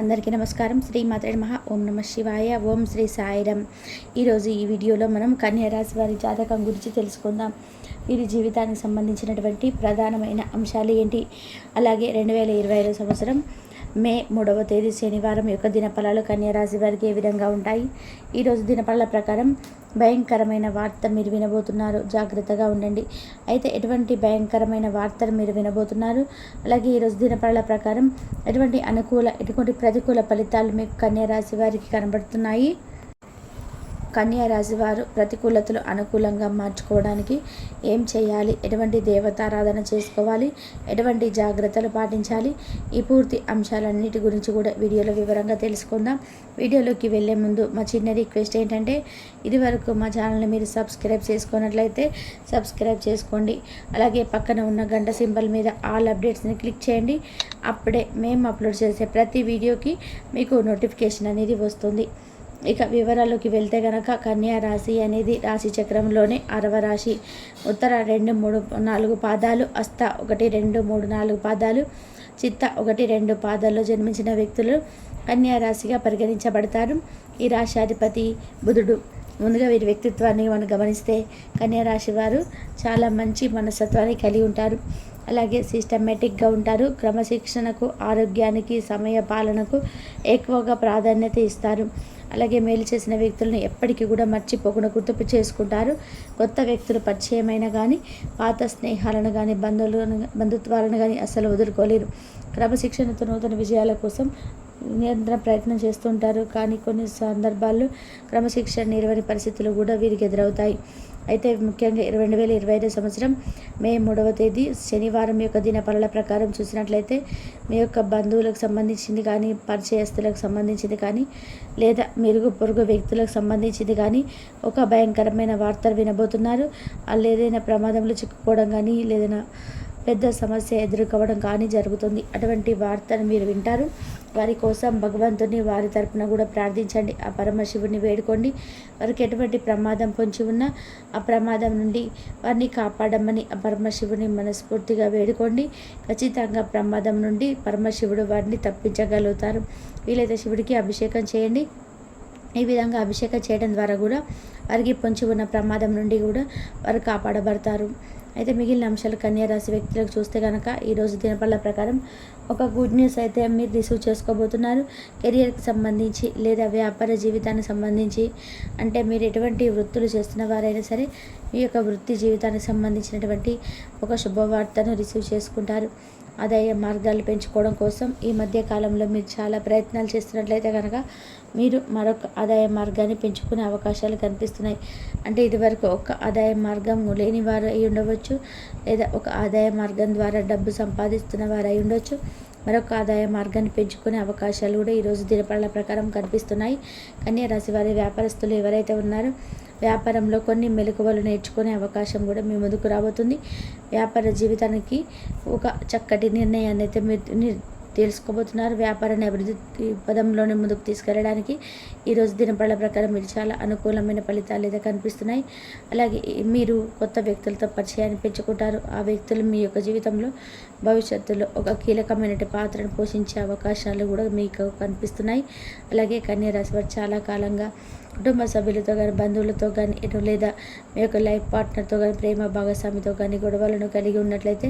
అందరికీ నమస్కారం. శ్రీ మాత్రే మహా ఓం నమ శివాయ. ఓం శ్రీ సాయిరం ఈరోజు ఈ వీడియోలో మనం కన్యారాశి వారి జాతకం గురించి తెలుసుకుందాం. వీరి జీవితానికి సంబంధించినటువంటి ప్రధానమైన అంశాలు ఏంటి? అలాగే రెండు వేల ఇరవై ఐదు సంవత్సరం మే మూడవ తేదీ శనివారం యొక్క దినఫలాలు కన్యారాశి వారికి ఏ విధంగా ఉంటాయి? ఈరోజు దినఫలాల ప్రకారం భయంకరమైన వార్త మీరు వినబోతున్నారు. జాగ్రత్తగా ఉండండి. అయితే ఎటువంటి భయంకరమైన వార్తలు మీరు వినబోతున్నారు? అలాగే ఈరోజు దినఫలాల ప్రకారం ఎటువంటి అనుకూల ఎటువంటి ప్రతికూల ఫలితాలు మీకు కన్యారాశి వారికి కనబడుతున్నాయి? కన్యా వారు ప్రతికూలతలు అనుకూలంగా మార్చుకోవడానికి ఏం చేయాలి? ఎటువంటి దేవతారాధన చేసుకోవాలి? ఎటువంటి జాగ్రత్తలు పాటించాలి? ఈ పూర్తి అంశాలన్నిటి గురించి కూడా వీడియోలో వివరంగా తెలుసుకుందాం. వీడియోలోకి వెళ్ళే ముందు మా చిన్న రిక్వెస్ట్ ఏంటంటే ఇదివరకు మా ఛానల్ని మీరు సబ్స్క్రైబ్ చేసుకున్నట్లయితే సబ్స్క్రైబ్ చేసుకోండి. అలాగే పక్కన ఉన్న గంట సింబల్ మీద ఆల్ అప్డేట్స్ని క్లిక్ చేయండి. అప్పుడే మేము అప్లోడ్ చేసే ప్రతి వీడియోకి మీకు నోటిఫికేషన్ అనేది వస్తుంది. ఇక వివరాల్లోకి వెళ్తే గనక కన్యా రాశి అనేది రాశి చక్రంలోనే అరవ రాశి. ఉత్తర రెండు మూడు నాలుగు పాదాలు అస్త ఒకటి రెండు మూడు నాలుగు పాదాలు చిత్త ఒకటి రెండు పాదాల్లో జన్మించిన వ్యక్తులు కన్యా రాశిగా పరిగణించబడతారు. ఈ రాశి అధిపతి బుధుడు. ముందుగా వీరి వ్యక్తిత్వాన్ని మనం గమనిస్తే కన్యా రాశి వారు చాలా మంచి మనస్తత్వాన్ని కలిగి ఉంటారు. అలాగే సిస్టమేటిక్గా ఉంటారు. క్రమశిక్షణకు ఆరోగ్యానికి సమయ పాలనకు ఎక్కువగా ప్రాధాన్యత ఇస్తారు. అలాగే మేలు చేసిన వ్యక్తులను ఎప్పటికీ కూడా మర్చిపోకుండా గుర్తుపు చేసుకుంటారు. కొత్త వ్యక్తులు పరిచయమైన కానీ పాత స్నేహాలను కానీ బంధువులను బంధుత్వాలను కానీ అసలు వదులుకోలేరు. క్రమశిక్షణతో నూతన విజయాల కోసం నిరంతరం ప్రయత్నం చేస్తుంటారు. కానీ కొన్ని సందర్భాల్లో క్రమశిక్షణ నిర్వహణ పరిస్థితులు కూడా వీరికి ఎదురవుతాయి. అయితే ముఖ్యంగా రెండు వేల ఇరవై ఐదు సంవత్సరం మే మూడవ తేదీ శనివారం యొక్క దినపరల ప్రకారం చూసినట్లయితే మీ యొక్క బంధువులకు సంబంధించింది కానీ పరిచయస్తులకు సంబంధించింది కానీ లేదా మెరుగు పొరుగు వ్యక్తులకు సంబంధించింది కానీ ఒక భయంకరమైన వార్తలు వినబోతున్నారు. వాళ్ళు ఏదైనా ప్రమాదంలో చిక్కుకోవడం కానీ లేదైనా పెద్ద సమస్య ఎదుర్కోవడం కానీ జరుగుతుంది. అటువంటి వార్తను మీరు వింటారు. వారి కోసం భగవంతుని వారి తరపున కూడా ప్రార్థించండి. ఆ పరమశివుని వేడుకోండి. వారికి ఎటువంటి ప్రమాదం పొంచి ఉన్నా ఆ ప్రమాదం నుండి వారిని కాపాడమని ఆ పరమశివుని మనస్ఫూర్తిగా వేడుకోండి. ఖచ్చితంగా ప్రమాదం నుండి పరమశివుడు వారిని తప్పించగలుగుతారు. వీలైతే శివుడికి అభిషేకం చేయండి. ఈ విధంగా అభిషేకం చేయడం ద్వారా కూడా వారికి పొంచి ఉన్న ప్రమాదం నుండి కూడా వారు కాపాడబడతారు. అయితే మిగిలిన అంశాలు కన్యారాశి వ్యక్తులకు చూస్తే కనుక ఈరోజు దినపళ్ళ ప్రకారం ఒక గుడ్ న్యూస్ అయితే మీరు రిసీవ్ చేసుకోబోతున్నారు. కెరియర్కి సంబంధించి లేదా వ్యాపార జీవితానికి సంబంధించి అంటే మీరు ఎటువంటి వృత్తులు చేస్తున్న వారైనా సరే మీ యొక్క వృత్తి జీవితానికి సంబంధించినటువంటి ఒక శుభవార్తను రిసీవ్ చేసుకుంటారు. ఆదాయ మార్గాలు పెంచుకోవడం కోసం ఈ మధ్య కాలంలో మీరు చాలా ప్రయత్నాలు చేస్తున్నట్లయితే కనుక మీరు మరొక ఆదాయ మార్గాన్ని పెంచుకునే అవకాశాలు కనిపిస్తున్నాయి. అంటే ఇదివరకు ఒక ఆదాయ మార్గం లేని వారు అయి ఉండవచ్చు లేదా ఒక ఆదాయ మార్గం ద్వారా డబ్బు సంపాదిస్తున్న వారు అయి ఉండొచ్చు. మరొక ఆదాయ మార్గాన్ని పెంచుకునే అవకాశాలు కూడా ఈరోజు దినపడల ప్రకారం కనిపిస్తున్నాయి. కన్యా రాశి వారి వ్యాపారస్తులు ఎవరైతే ఉన్నారో వ్యాపారంలో కొన్ని మెలకువలు నేర్చుకునే అవకాశం కూడా మీ ముందుకు రాబోతుంది. వ్యాపార జీవితానికి ఒక చక్కటి నిర్ణయాన్ని అయితే మీరు తెలుసుకోబోతున్నారు. వ్యాపారాన్ని అభివృద్ధి పదంలోనే ముందుకు తీసుకెళ్ళడానికి ఈరోజు దినపళ్ళ ప్రకారం మీరు చాలా అనుకూలమైన ఫలితాలు అయితే కనిపిస్తున్నాయి. అలాగే మీరు కొత్త వ్యక్తులతో పరిచయాన్ని పెంచుకుంటారు. ఆ వ్యక్తులు మీ యొక్క జీవితంలో భవిష్యత్తులో ఒక కీలకమైన పాత్రను పోషించే అవకాశాలు కూడా మీకు కనిపిస్తున్నాయి. అలాగే కన్యరాశి వారు చాలా కాలంగా కుటుంబ సభ్యులతో కానీ బంధువులతో కానీ లేదా మీ యొక్క లైఫ్ పార్ట్నర్తో కానీ ప్రేమ భాగస్వామితో కానీ గొడవలను కలిగి ఉన్నట్లయితే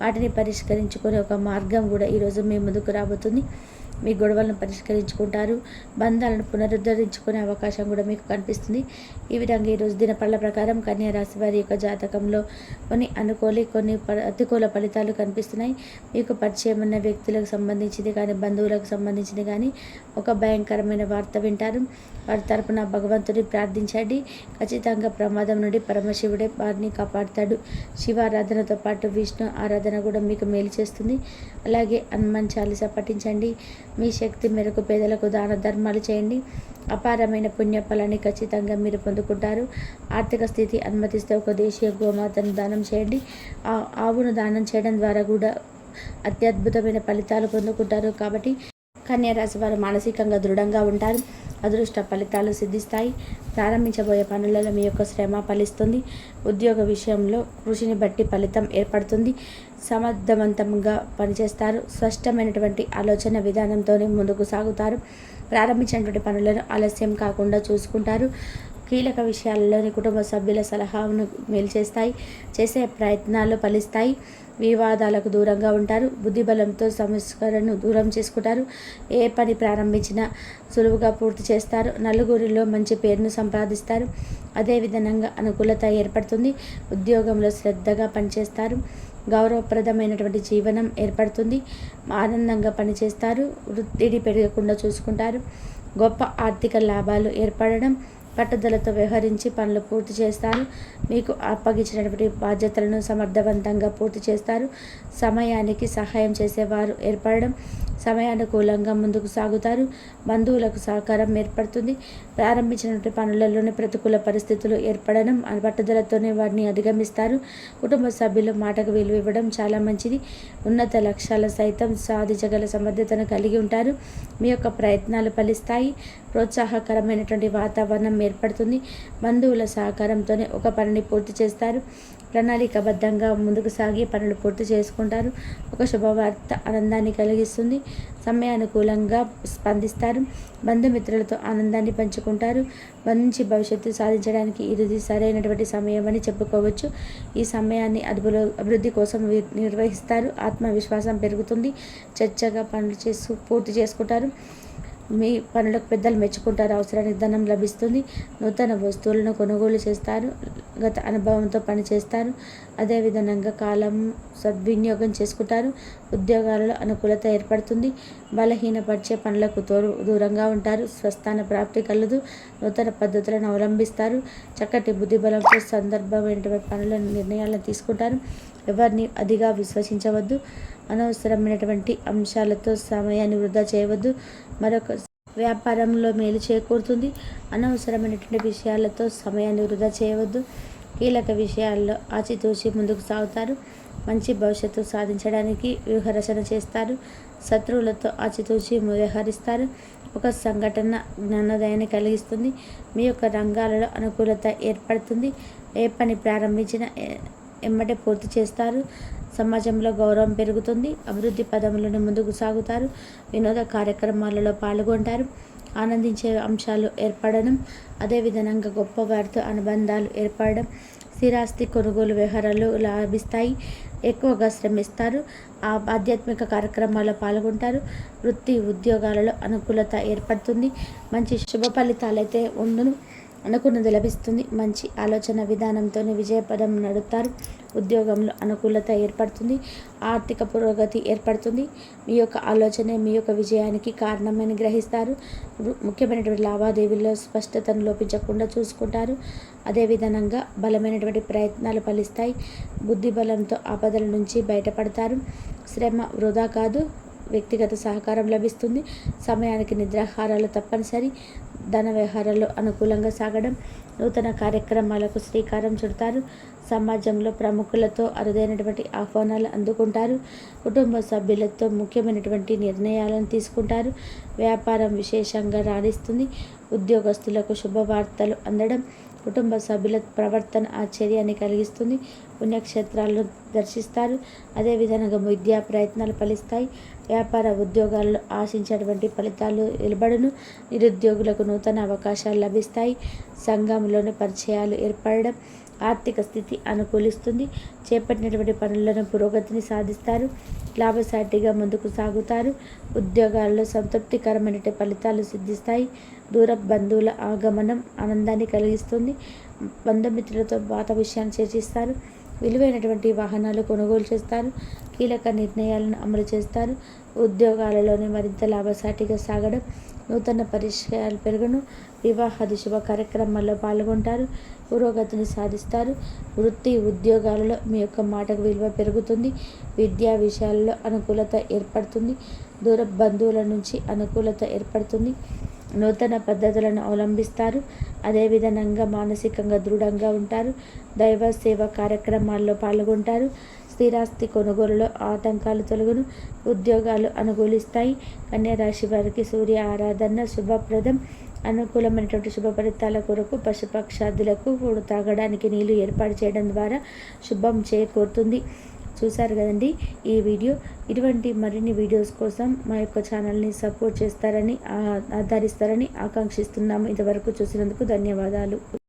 వాటిని పరిష్కరించుకునే ఒక మార్గం కూడా ఈరోజు మీ ముందుకు రాబోతుంది. మీ గొడవలను పరిష్కరించుకుంటారు. బంధాలను పునరుద్ధరించుకునే అవకాశం కూడా మీకు కనిపిస్తుంది. ఈ విధంగా ఈరోజు దినపళ్ళ ప్రకారం కన్యా రాశి వారి యొక్క జాతకంలో కొన్ని అనుకూలి కొన్ని ప్రతికూల ఫలితాలు కనిపిస్తున్నాయి. మీకు పరిచయం ఉన్న వ్యక్తులకు సంబంధించింది కానీ బంధువులకు సంబంధించింది కానీ ఒక భయంకరమైన వార్త వింటారు. వారి తరపున భగవంతుని ప్రార్థించండి. ఖచ్చితంగా ప్రమాదం నుండి పరమశివుడే వారిని కాపాడుతాడు. శివారాధనతో పాటు విష్ణు ఆరాధన కూడా మీకు మేలు చేస్తుంది. అలాగే హనుమాన్ చాలీసా పఠించండి. మీ శక్తి మేరకు పేదలకు దాన ధర్మాలు చేయండి. అపారమైన పుణ్యఫలాన్ని ఖచ్చితంగా మీరు పొందుకుంటారు. ఆర్థిక స్థితి అనుమతిస్తే ఒక దేశీయ గోమాతను దానం చేయండి. ఆ ఆవును దానం చేయడం ద్వారా కూడా అత్యద్భుతమైన ఫలితాలు పొందుకుంటారు కాబట్టి కన్యారాశి వారు మానసికంగా దృఢంగా ఉంటారు. అదృష్ట ఫలితాలు సిద్ధిస్తాయి. ప్రారంభించబోయే పనులలో మీ యొక్క శ్రమ ఫలిస్తుంది. ఉద్యోగ విషయంలో కృషిని బట్టి ఫలితం ఏర్పడుతుంది. సమర్థవంతంగా పనిచేస్తారు. స్పష్టమైనటువంటి ఆలోచన విధానంతోనే ముందుకు సాగుతారు. ప్రారంభించినటువంటి పనులను ఆలస్యం కాకుండా చూసుకుంటారు. కీలక విషయాలలోని కుటుంబ సభ్యుల సలహాను మేలు చేస్తాయి చేసే ప్రయత్నాలు ఫలిస్తాయి. వివాదాలకు దూరంగా ఉంటారు. బుద్ధిబలంతో సంస్కరణను దూరం చేసుకుంటారు. ఏ పని ప్రారంభించినా సులువుగా పూర్తి చేస్తారు. నలుగురిలో మంచి పేరును సంపాదిస్తారు. అదేవిధంగా అనుకూలత ఏర్పడుతుంది. ఉద్యోగంలో శ్రద్ధగా పనిచేస్తారు. గౌరవప్రదమైనటువంటి జీవనం ఏర్పడుతుంది. ఆనందంగా పనిచేస్తారు. వృత్తిని పెరగకుండా చూసుకుంటారు. గొప్ప ఆర్థిక లాభాలు ఏర్పడడం పట్టుదలతో వ్యవహరించి పనులు పూర్తి చేస్తారు. మీకు అప్పగించినటువంటి బాధ్యతలను సమర్థవంతంగా పూర్తి చేస్తారు. సమయానికి సహాయం చేసేవారు ఏర్పడడం సమయానుకూలంగా ముందుకు సాగుతారు. బంధువులకు సహకారం ఏర్పడుతుంది. ప్రారంభించినటువంటి పనులలోనే ప్రతికూల పరిస్థితులు ఏర్పడడం పట్టుదలతోనే వాటిని అధిగమిస్తారు. కుటుంబ సభ్యులు మాటకు విలువ ఇవ్వడం చాలా మంచిది. ఉన్నత లక్ష్యాల సైతం సాధించగల సమర్థతను కలిగి ఉంటారు. మీ యొక్క ప్రయత్నాలు ఫలిస్తాయి. ప్రోత్సాహకరమైనటువంటి వాతావరణం ఏర్పడుతుంది. బంధువుల సహకారంతోనే ఒక పనిని పూర్తి చేస్తారు. ప్రణాళికబద్ధంగా ముందుకు సాగి పనులు పూర్తి చేసుకుంటారు. ఒక శుభవార్త ఆనందాన్ని కలిగిస్తుంది. సమయానుకూలంగా స్పందిస్తారు. బంధుమిత్రులతో ఆనందాన్ని పంచుకుంటారు. మంచి భవిష్యత్తు సాధించడానికి ఇది సరైనటువంటి సమయం అని చెప్పుకోవచ్చు. ఈ సమయాన్ని అదుపులో అభివృద్ధి కోసం నిర్వహిస్తారు. ఆత్మవిశ్వాసం పెరుగుతుంది. చర్చగా పనులు చేసు పూర్తి చేసుకుంటారు. మీ పనులకు పెద్దలు మెచ్చుకుంటారు. అవసరానికి ధనం లభిస్తుంది. నూతన వస్తువులను కొనుగోలు చేస్తారు. గత అనుభవంతో పనిచేస్తారు అదేవిధంగా కాలం సద్వినియోగం చేసుకుంటారు. ఉద్యోగాలలో అనుకూలత ఏర్పడుతుంది. బలహీనపరిచే పనులకు తోడు దూరంగా ఉంటారు. స్వస్థాన ప్రాప్తి కలదు. నూతన పద్ధతులను అవలంబిస్తారు. చక్కటి బుద్ధిబలంతో సందర్భమైనటువంటి పనులను నిర్ణయాలను తీసుకుంటారు. ఎవరిని అదిగా విశ్వసించవద్దు. అనవసరమైనటువంటి అంశాలతో సమయాన్ని వృధా చేయవద్దు. మరొక వ్యాపారంలో మేలు చేకూరుతుంది. అనవసరమైనటువంటి విషయాలతో సమయాన్ని వృధా చేయవద్దు. కీలక విషయాల్లో ఆచితూచి ముందుకు సాగుతారు. మంచి భవిష్యత్తు సాధించడానికి వ్యూహరచన చేస్తారు. శత్రువులతో ఆచితూచి వ్యవహరిస్తారు. ఒక సంఘటన జ్ఞానోదయాన్ని కలిగిస్తుంది. మీ యొక్క రంగాలలో అనుకూలత ఏర్పడుతుంది. ఏ పని ప్రారంభించిన ఎమ్మటే పూర్తి చేస్తారు. సమాజంలో గౌరవం పెరుగుతుంది. అభివృద్ధి పదములను ముందుకు సాగుతారు. వినోద కార్యక్రమాలలో పాల్గొంటారు. ఆనందించే అంశాలు ఏర్పడడం అదేవిధంగా గొప్ప వారితో అనుబంధాలు ఏర్పడడం స్థిరాస్తి కొనుగోలు వ్యవహారాలు లాభిస్తాయి. ఎక్కువగా శ్రమిస్తారు. ఆ ఆధ్యాత్మిక కార్యక్రమాల్లో పాల్గొంటారు. వృత్తి ఉద్యోగాలలో అనుకూలత ఏర్పడుతుంది. మంచి శుభ ఫలితాలైతే ఉండును. అనుకున్నది లభిస్తుంది. మంచి ఆలోచన విధానంతోనే విజయపదం నడుపుతారు ఉద్యోగంలో అనుకూలత ఏర్పడుతుంది. ఆర్థిక పురోగతి ఏర్పడుతుంది. మీ యొక్క ఆలోచనే మీ యొక్క విజయానికి కారణమని గ్రహిస్తారు. ముఖ్యమైనటువంటి లావాదేవీల్లో స్పష్టతను లోపించకుండా చూసుకుంటారు. అదేవిధంగా బలమైనటువంటి ప్రయత్నాలు ఫలిస్తాయి. బుద్ధి బలంతో ఆపదల నుంచి బయటపడతారు. శ్రమ వృధా కాదు. వ్యక్తిగత సహకారం లభిస్తుంది. సమయానికి నిద్రాహారాలు తప్పనిసరి. ధన వ్యవహారాలు అనుకూలంగా సాగడం నూతన కార్యక్రమాలకు శ్రీకారం చుడతారు. సమాజంలో ప్రముఖులతో అరుదైనటువంటి ఆహ్వానాలు అందుకుంటారు. కుటుంబ సభ్యులతో ముఖ్యమైనటువంటి నిర్ణయాలను తీసుకుంటారు. వ్యాపారం విశేషంగా రాణిస్తుంది. ఉద్యోగస్తులకు శుభవార్తలు అందడం కుటుంబ సభ్యుల ప్రవర్తన ఆశ్చర్యాన్ని కలిగిస్తుంది. పుణ్యక్షేత్రాలను దర్శిస్తారు. అదేవిధంగా విద్యా ప్రయత్నాలు ఫలిస్తాయి. వ్యాపార ఉద్యోగాల్లో ఆశించినటువంటి ఫలితాలు నిలబడును నిరుద్యోగులకు నూతన అవకాశాలు లభిస్తాయి. సంఘంలోని పరిచయాలు ఏర్పడడం ఆర్థిక స్థితి అనుకూలిస్తుంది. చేపట్టినటువంటి పనులను పురోగతిని సాధిస్తారు. లాభసాటిగా ముందుకు సాగుతారు. ఉద్యోగాల్లో సంతృప్తికరమైన ఫలితాలు సిద్ధిస్తాయి. దూర బంధువుల ఆగమనం ఆనందాన్ని కలిగిస్తుంది. బంధుమిత్రులతో పాత విషయాన్ని చర్చిస్తారు. విలువైనటువంటి వాహనాలు కొనుగోలు చేస్తారు. కీలక నిర్ణయాలను అమలు చేస్తారు. ఉద్యోగాలలోనే మరింత లాభసాటిగా సాగడం నూతన పరిచయాలు పెరుగును వివాహాది శుభ కార్యక్రమాల్లో పాల్గొంటారు పురోగతిని సాధిస్తారు. వృత్తి ఉద్యోగాలలో మీ యొక్క మాటకు విలువ పెరుగుతుంది. విద్యా విషయాల్లో అనుకూలత ఏర్పడుతుంది. దూర బంధువుల నుంచి అనుకూలత ఏర్పడుతుంది. నూతన పద్ధతులను అవలంబిస్తారు. అదేవిధంగా మానసికంగా దృఢంగా ఉంటారు. దైవ సేవ కార్యక్రమాల్లో పాల్గొంటారు. స్థిరాస్తి కొనుగోలులో ఆటంకాలు తొలగును ఉద్యోగాలు అనుకూలిస్తాయి. కన్యరాశి వారికి సూర్య ఆరాధన శుభప్రదం. అనుకూలమైనటువంటి శుభ ఫలితాల కొరకు పశుపక్షాదులకు తాగడానికి నీళ్ళు ఏర్పాటు చేయడం ద్వారా శుభం చేకూరుతుంది. చూశారు కదండి ఈ వీడియో. ఇటువంటి మరిన్ని వీడియోస్ కోసం మా యొక్క ఛానల్ని సపోర్ట్ చేస్తారని ఆధారిస్తారని ఆకాంక్షిస్తున్నాము. ఇంతవరకు చూసినందుకు ధన్యవాదాలు.